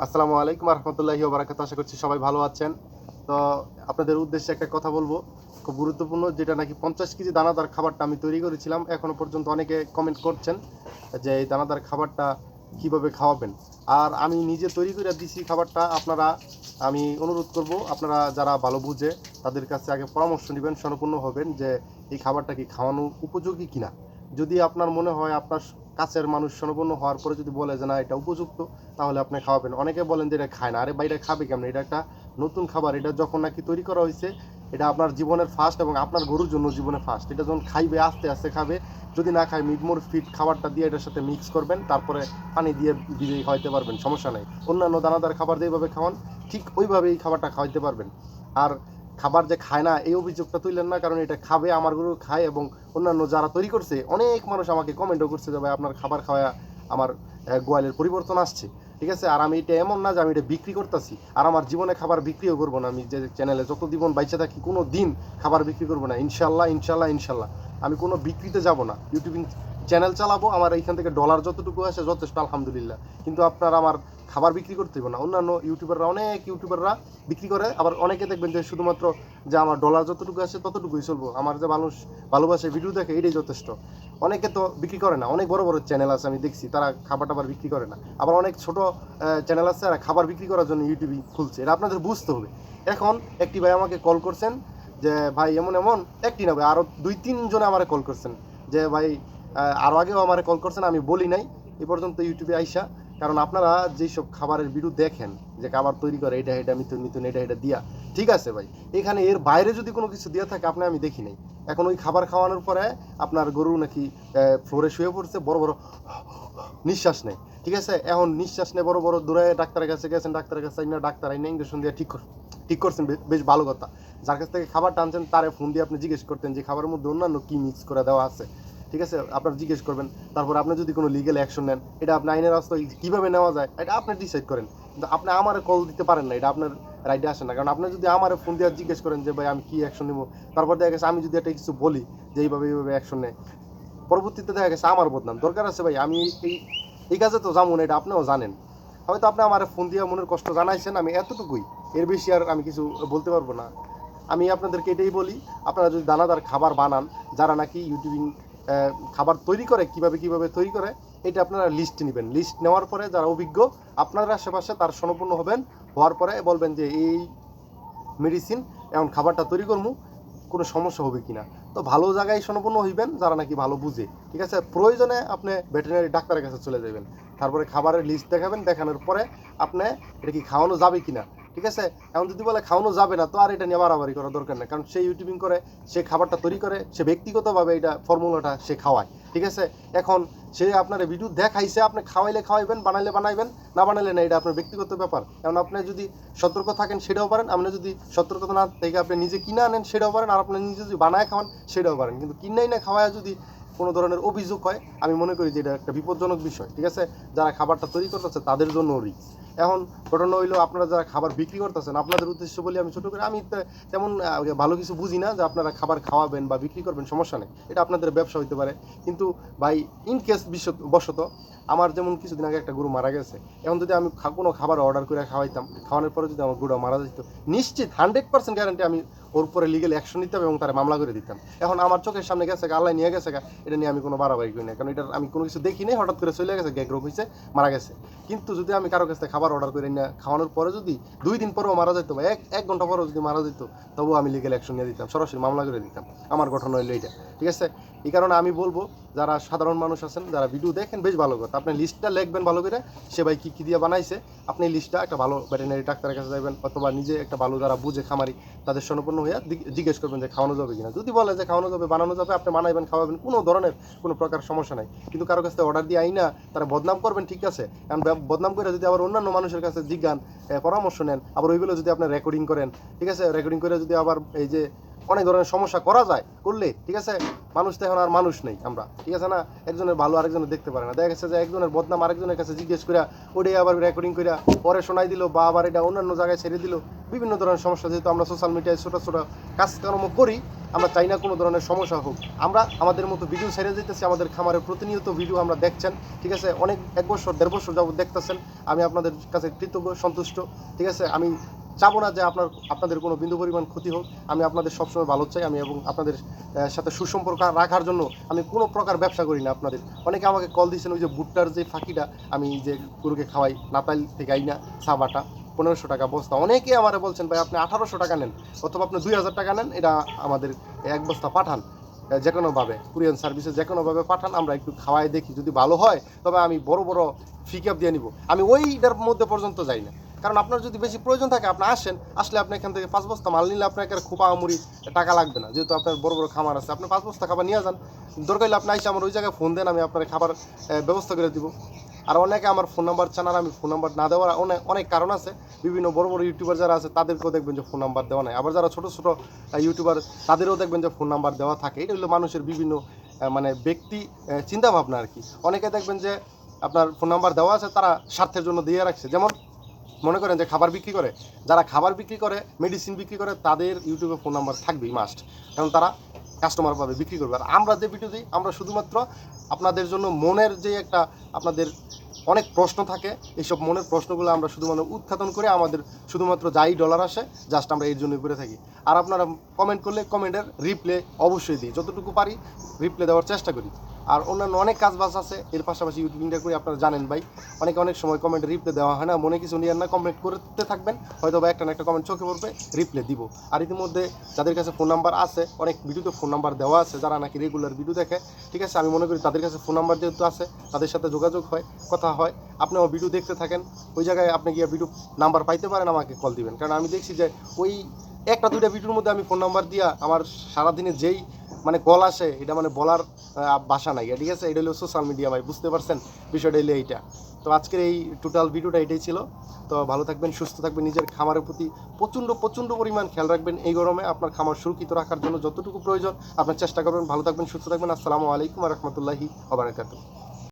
আসসালামু আলাইকুম রহমতুল্লাহি বারাকাত আশা করছি সবাই ভালো আছেন। তো আপনাদের উদ্দেশ্যে একটা কথা বলব। খুব গুরুত্বপূর্ণ, যেটা নাকি পঞ্চাশ কেজি দানাদার খাবারটা আমি তৈরি করেছিলাম। এখনও পর্যন্ত অনেকে কমেন্ট করছেন যে এই দানাদার খাবারটা কীভাবে খাওয়াবেন। আর আমি নিজে তৈরি করে দিছি খাবারটা। আপনারা, আমি অনুরোধ করব, আপনারা যারা ভালো বুঝে তাদের কাছে আগে পরামর্শ নেবেন, সম্পূর্ণ হবেন যে এই খাবারটা কি খাওয়ানো উপযোগী কিনা। যদি আপনার মনে হয় আপনার কাছের মানুষ সম্পূর্ণ হওয়ার পরে যদি বলে যে, না, এটা উপযুক্ত, তাহলে আপনি খাওয়াবেন। অনেকে বলেন যে, এটা খায় না। আরে বাইরে খাবে কেমন? এটা একটা নতুন খাবার। এটা যখন নাকি তৈরি করা হয়েছে, এটা আপনার জীবনের ফার্স্ট এবং আপনার গরুর জন্য জীবনে ফার্স্ট এটা যখন খাইবে, আস্তে আস্তে খাবে, যদি না খায় মিডমোর ফিট খাবারটা দিয়ে এটার সাথে মিক্স করবেন, তারপরে পানি দিয়ে দিয়ে খাওয়াইতে পারবেন, সমস্যা নেই। অন্যান্য দানাদার খাবার যেভাবে খাওয়ান, ঠিক ওইভাবেই খাবারটা খাওয়াইতে পারবেন। আর খাবার যে খায় না, এই অভিযোগটা তুললেন না, কারণ এটা খাবে, আমার গরু খায় এবং অন্যান্য যারা তৈরি করছে, অনেক মানুষ আমাকে কমেন্টও করছে যে, ভাই, আপনার খাবার খাওয়া আমার গোয়ালের পরিবর্তন আসছে। ঠিক আছে? আর আমি এটা এমন না যে আমি এটা বিক্রি করতেছি, আর আমার জীবনে খাবার বিক্রিও করব না। আমি যে চ্যানেলে যত জীবন বাইচে থাকি, কোনো দিন খাবার বিক্রি করব না। ইনশাল্লাহ ইনশাল্লাহ ইনশাল্লাহ আমি কোনো বিক্রিতে যাব না। ইউটিউবিং চ্যানেল চালাবো, আমার এইখান থেকে ডলার যতটুকু আসে, যথেষ্ট, আলহামদুলিল্লাহ। কিন্তু আপনার আমার খাবার বিক্রি করতে হবে না। অন্যান্য ইউটিউবাররা অনেক ইউটিউবাররা বিক্রি করে, আবার অনেকে দেখবেন যে শুধুমাত্র যে আমার ডলার যতটুকু আসে ততটুকুই চলবো। আমার যে মানুষ ভালোবাসে ভিডিও দেখে, এটাই যথেষ্ট। অনেকে তো বিক্রি করে না। অনেক বড় বড় চ্যানেল আছে, আমি দেখছি, তারা খাবার টাবার বিক্রি করে না। আবার অনেক ছোট চ্যানেল আছে, যারা খাবার বিক্রি করার জন্য ইউটিউবে খুলছে। এটা আপনাদের বুঝতে হবে। এখন একটি ভাই আমাকে কল করছেন যে, ভাই, এমন এমন। একটি না ভাই আরও দুই তিনজনে আমারে কল করছেন। যে, ভাই আরও আগেও আমারে কল করছেন, আমি বলি নাই। এ পর্যন্ত ইউটিউবে আইসা কারণ আপনারা যেসব খাবারের ভিডিও দেখেন, যে খাবার তৈরি করে, এটা এটা, মিথুন মিথুন, এটা এটা দিয়া, ঠিক আছে ভাই? এখানে এর বাইরে যদি কোনো কিছু দেওয়া থাকে, আপনি আমি দেখি নাই। এখন ওই খাবার খাওয়ানোর পরে আপনার গরু নাকি ফ্লোরে শুয়ে পড়ছে, বড় বড় নিঃশ্বাস নেয়, ঠিক আছে? এখন নিঃশ্বাস নেয়, বড় বড় দূরে ডাক্তারের কাছে গেছেন, ডাক্তারের কাছে আইনা, ডাক্তার আইনা ইঞ্জেকশন দিয়ে ঠিক ঠিক করছেন বেশ ভালো কথা। যার কাছ থেকে খাবার টানছেন, তারে ফোন দিয়ে আপনি জিজ্ঞেস করতেন যে, খাবারের মধ্যে অন্যান্য কী মিক্স করে দেওয়া আছে? ঠিক আছে? আপনার জিজ্ঞেস করবেন। তারপর আপনি যদি কোনো লিগেল অ্যাকশন নেন, এটা আপনি আইনের রাস্তায় কীভাবে নেওয়া যায়, এটা আপনি ডিসাইড করেন। কিন্তু আপনি আমারে কল দিতে পারেন না, এটা আপনার রাইটে আসে না। কারণ আপনি যদি আমারে ফোন দিয়ে জিজ্ঞেস করেন যে, ভাই, আমি কি অ্যাকশন নেব? তারপর দেখা গেছে আমি যদি একটা কিছু বলি, যে এইভাবে এইভাবে অ্যাকশন নেয়। পরবর্তীতে দেখা গেছে আমার বদনাম। দরকার আছে ভাই, আমি এই এই কাজে তো যেমন এটা আপনিও জানেন। হয়তো আপনি আমার ফোন দিয়ে মনের কষ্ট জানাইছেন, আমি এতটুকুই। এর বেশি আর আমি কিছু বলতে পারব না। আমি আপনাদেরকে এটাই বলি, আপনারা যদি দানাদার খাবার বানান, যারা নাকি ইউটিউবিং খাবার তৈরি করে, কীভাবে কীভাবে তৈরি করে, এটা আপনারা লিস্ট নেবেন। লিস্ট নেওয়ার পরে যারা অভিজ্ঞ, আপনারা আশেপাশে তার সম্পূর্ণ হবেন। হওয়ার পরে বলবেন যে, এই মেডিসিন এমন খাবারটা তৈরি করব কোনো সমস্যা হবে কিনা? তো ভালো জায়গায় সম্পূর্ণ হইবেন, যারা নাকি ভালো বুঝে। ঠিক আছে? প্রয়োজনে আপনি ভেটেরিনারি ডাক্তারের কাছে চলে যাবেন তারপরে খাবারের লিস্ট দেখাবেন। দেখানোর পরে আপনি এটা কি খাওয়ানো যাবে কিনা? ঠিক আছে? এখন যদি বলে খাওয়ানো যাবে না, তো আর এটা নিয়ে বাড়াবাড়ি করার দরকার নেই। কারণ সে ইউটিউবিং করে, সে খাবারটা তৈরি করে, সে ব্যক্তিগতভাবে এটা ফর্মুলাটা সে খাওয়ায়। ঠিক আছে? এখন সে আপনার ভিডিও দেখাইছে, আপনি খাওয়াইলে খাওয়াইবেন, বানাইলে বানাইবেন, না বানাইলে না, এটা আপনার ব্যক্তিগত ব্যাপার। কারণ আপনি যদি সতর্ক থাকেন, সেটাও পারেন। আপনি যদি সতর্কতা না থেকে আপনি নিজে কিনে আনেন, সেটাও পারেন। আর আপনি নিজে যদি বানায় খাওয়ান, সেটাও পারেন। কিন্তু কিনাই না খাওয়ায় যদি কোনো ধরনের অভিযোগ হয়, আমি মনে করি যে এটা একটা বিপজ্জনক বিষয়। ঠিক আছে? যারা খাবারটা তৈরি করতেছে, তাদের জন্য রিস্ক এখন ঘটনা হইল, আপনারা যারা খাবার বিক্রি করতেছেন, আপনাদের উদ্দেশ্য বলে আমি ছোট করে, আমি তেমন ভালো কিছু বুঝি না যে আপনারা খাবার খাওয়াবেন বা বিক্রি করবেন, সমস্যা নেই। এটা আপনাদের ব্যবসা হইতে পারে। কিন্তু ভাই ইন কেস বশত, আমার যেমন কিছুদিন আগে একটা গরু মারা গেছে। এখন যদি আমি কোনো খাবার অর্ডার করে খাওয়াইতাম, খাওয়ানোর পরে যদি আমার গরুটা মারা যেত নিশ্চিত হান্ড্রেড পার্সেন্ট গ্যারান্টি আমি ওর উপরে লিগেল অ্যাকশন নিতাম এবং তারা মামলা করে দিতাম। এখন আমার চোখের সামনে গেছে আল্লাহ নিয়ে গেছে এটা নিয়ে আমি কোনো বাড়াবাড়ি করি না কারণ এটা আমি কোনো কিছু দেখি হঠাৎ করে চলে গেছে, গ্যাগ হয়েছে মারা গেছে। কিন্তু যদি আমি কারও কাছে খাবার অর্ডার করে না খাওয়ানোর পরে যদি দুই দিন পরেও মারা যেত বা এক এক ঘণ্টা পরেও যদি মারা যেত, তবুও আমি লিগেল অ্যাকশন নিয়ে দিতাম, সরাসরি মামলা করে দিতাম। আমার গঠন হইল এটা ঠিক আছে? এই কারণে আমি বলব যারা সাধারণ মানুষ আছেন, যারা ভিডিও দেখেন, বেশ ভালো কথা। আপনি লিস্টটা লিখবেন ভালো করে, সে ভাই কী কী দিয়ে বানাইছে, আপনি লিস্টটা একটা ভালো ভেটেরিনারি ডাক্তারের কাছে যাবেন অথবা নিজে একটা ভালো যারা বুঝে খামারি, তাদের সম্পূর্ণ হয়ে জিজ্ঞেস করবেন যে খাওয়ানো যাবে কিনা। যদি বলে যে খাওয়ানো যাবে, বানানো যাবে, আপনি বানাইবেন, খাওয়াবেন, কোনো ধরনের কোনো প্রকার সমস্যা নাই। কিন্তু কারও কাছে অর্ডার দিয়ে আইনা, তারা বদনাম করবেন, ঠিক আছে। কারণ বদনাম করে যদি আবার অন্যান্য মানুষের কাছে জিজ্ঞান পরামর্শ নেন, আবার ওইগুলো যদি আপনি রেকর্ডিং করেন, ঠিক আছে? রেকর্ডিং করে যদি আবার এই যে অনেক ধরনের সমস্যা করা যায়, করলে, ঠিক আছে? মানুষ তো এখন আর মানুষ নেই আমরা, ঠিক আছে না? একজনের ভালো আরেকজনের দেখতে পারে না। দেখা গেছে যে একজনের বদনাম আরেকজনের কাছে জিজ্ঞেস করে ওটাই আবার রেকর্ডিং করে পরে শোনাই দিল বা আবার এটা অন্যান্য জায়গায় ছেড়ে দিল। বিভিন্ন ধরনের সমস্যা, যেহেতু আমরা সোশ্যাল মিডিয়ায় ছোটো ছোটো কাজকর্ম করি, আমরা চাই না কোনো ধরনের সমস্যা হোক। আমরা আমাদের মতো ভিডিও ছেড়ে দিতেছি, আমাদের খামারের প্রতিনিয়ত ভিডিও আমরা দেখছেন, ঠিক আছে? অনেক এক বছর, দেড় বছর যাবত দেখতেছেন। আমি আপনাদের কাছে কৃতজ্ঞ, সন্তুষ্ট, ঠিক আছে? আমি চাবো না যে আপনার, আপনাদের কোনো বিন্দু পরিমাণ ক্ষতি হোক। আমি আপনাদের সবসময় ভালো চাই। আমি এবং আপনাদের সাথে সুসম্পর্ক রাখার জন্য আমি কোনো প্রকার ব্যবসা করি না আপনাদের। অনেকে আমাকে কল দিয়েছেন ওই যে ভুট্টার যে ফাঁকিটা, আমি যে গরুকে খাওয়াই নাতাইল থেকে আই আইনা সাবাটা পনেরোশো টাকা বস্তা। অনেকে আমারে বলছেন, ভাই, আপনি আঠারোশো টাকা নেন অথবা আপনি দুই হাজার টাকা নেন, এটা আমাদের এক বস্তা পাঠান। যে কোনোভাবে কুরিয়ান সার্ভিসে যে কোনোভাবে পাঠান, আমরা একটু খাওয়াই দেখি। যদি ভালো হয়, তবে আমি বড় বড় ফিকআপ দিয়ে নিব। আমি ওইটার মধ্যে পর্যন্ত যাই না। কারণ আপনার যদি বেশি প্রয়োজন থাকে, আপনি আসেন, আসলে আপনি এখান থেকে পাঁচ বস্তা মাল নিলে আপনার খোপা আমুরি টাকা লাগবে না। যেহেতু আপনার বড় বড় খামার আছে, আপনি পাঁচ বস্তা খাবার নিয়ে যান। দরকার হলে আপনি আইসে আমার ওই জায়গায় ফোন দেন, আমি আপনার খাবার ব্যবস্থা করে দিব। আর অনেকে আমার ফোন নাম্বার চান আর আমি ফোন নাম্বার না দেওয়ার অনেক অনেক কারণ আছে। বিভিন্ন বড় বড় ইউটিউবার যারা আছে, তাদেরকেও দেখবেন যে ফোন নাম্বার দেওয়া নাই। আবার যারা ছোটো ছোটো ইউটিউবার তাদেরও দেখবেন যে ফোন নাম্বার দেওয়া থাকে। এটা হলো মানুষের বিভিন্ন মানে ব্যক্তি চিন্তাভাবনা আর কি। অনেকে দেখবেন যে আপনার ফোন নাম্বার দেওয়া আছে, তারা স্বার্থের জন্য দিয়ে রাখছে। যেমন মনে করেন যে খাবার বিক্রি করে, যারা খাবার বিক্রি করে মেডিসিন বিক্রি করে, তাদের ইউটিউবে ফোন নাম্বার থাকবেই মাস্ট কারণ তারা কাস্টমার পাবে বিক্রি করবে। আর আমরা যে ভিডিও দিই, আমরা শুধুমাত্র আপনাদের জন্য মনের যে একটা আপনাদের অনেক প্রশ্ন থাকে, এইসব মনের প্রশ্নগুলো আমরা শুধুমাত্র উত্থাপন করে আমাদের শুধুমাত্র যাই ডলার আসে জাস্ট আমরা এর জন্যই করে থাকি। আর আপনারা কমেন্ট করলে কমেন্টের রিপ্লে অবশ্যই দিই। যতটুকু পারি রিপ্লে দেওয়ার চেষ্টা করি। আর অন্যান্য অনেক কাজ বাজ আছে। এর পাশাপাশি ইউটিউবিংটা করি, আপনারা জানেন ভাই। অনেকে অনেক সময় কমেন্ট রিপ্লে দেওয়া হয় না, মনে কিছু নিয়ে না কমেন্ট করতে থাকবেন। হয়তো বা একটা না একটা কমেন্ট চোখে পড়বে রিপ্লে দিব। আর ইতিমধ্যে যাদের কাছে ফোন নাম্বার আছে, অনেক ভিডিওতে ফোন নাম্বার দেওয়া আছে, যারা নাকি রেগুলার ভিডিও দেখে, ঠিক আছে? আমি মনে করি তাদের কাছে ফোন নাম্বার যেহেতু আছে, তাদের সাথে যোগাযোগ হয়, কথা হয় আপনি আমার ভিডিও দেখতে থাকেন। ওই জায়গায় আপনি গিয়ে ভিডিও নাম্বার পাইতে পারেন, আমাকে কল দিবেন। কারণ আমি দেখছি যে ওই একটা দুইটা ভিডিওর মধ্যে আমি ফোন নাম্বার দিয়া আমার সারাদিনে যেই মানে কল আসে, এটা মানে বলার বাসা নাই। ঠিক আছে? এটা হলো সোশ্যাল মিডিয়া ভাই, বুঝতে পারছেন? বিষয়টা হলো এইটা। তো আজকের এই টোটাল ভিডিওটা এটাই ছিল। তো ভালো থাকবেন, সুস্থ থাকবেন, নিজের খামারের প্রতি প্রচণ্ড প্রচণ্ড পরিমাণ খেয়াল রাখবেন এই গরমে। আপনার খামার সুরক্ষিত রাখার জন্য যতটুকু প্রয়োজন, আপনার চেষ্টা করবেন। ভালো থাকবেন, সুস্থ থাকবেন। আসসালামু আলাইকুম রহমতুল্লাহি আবরাকাতুহ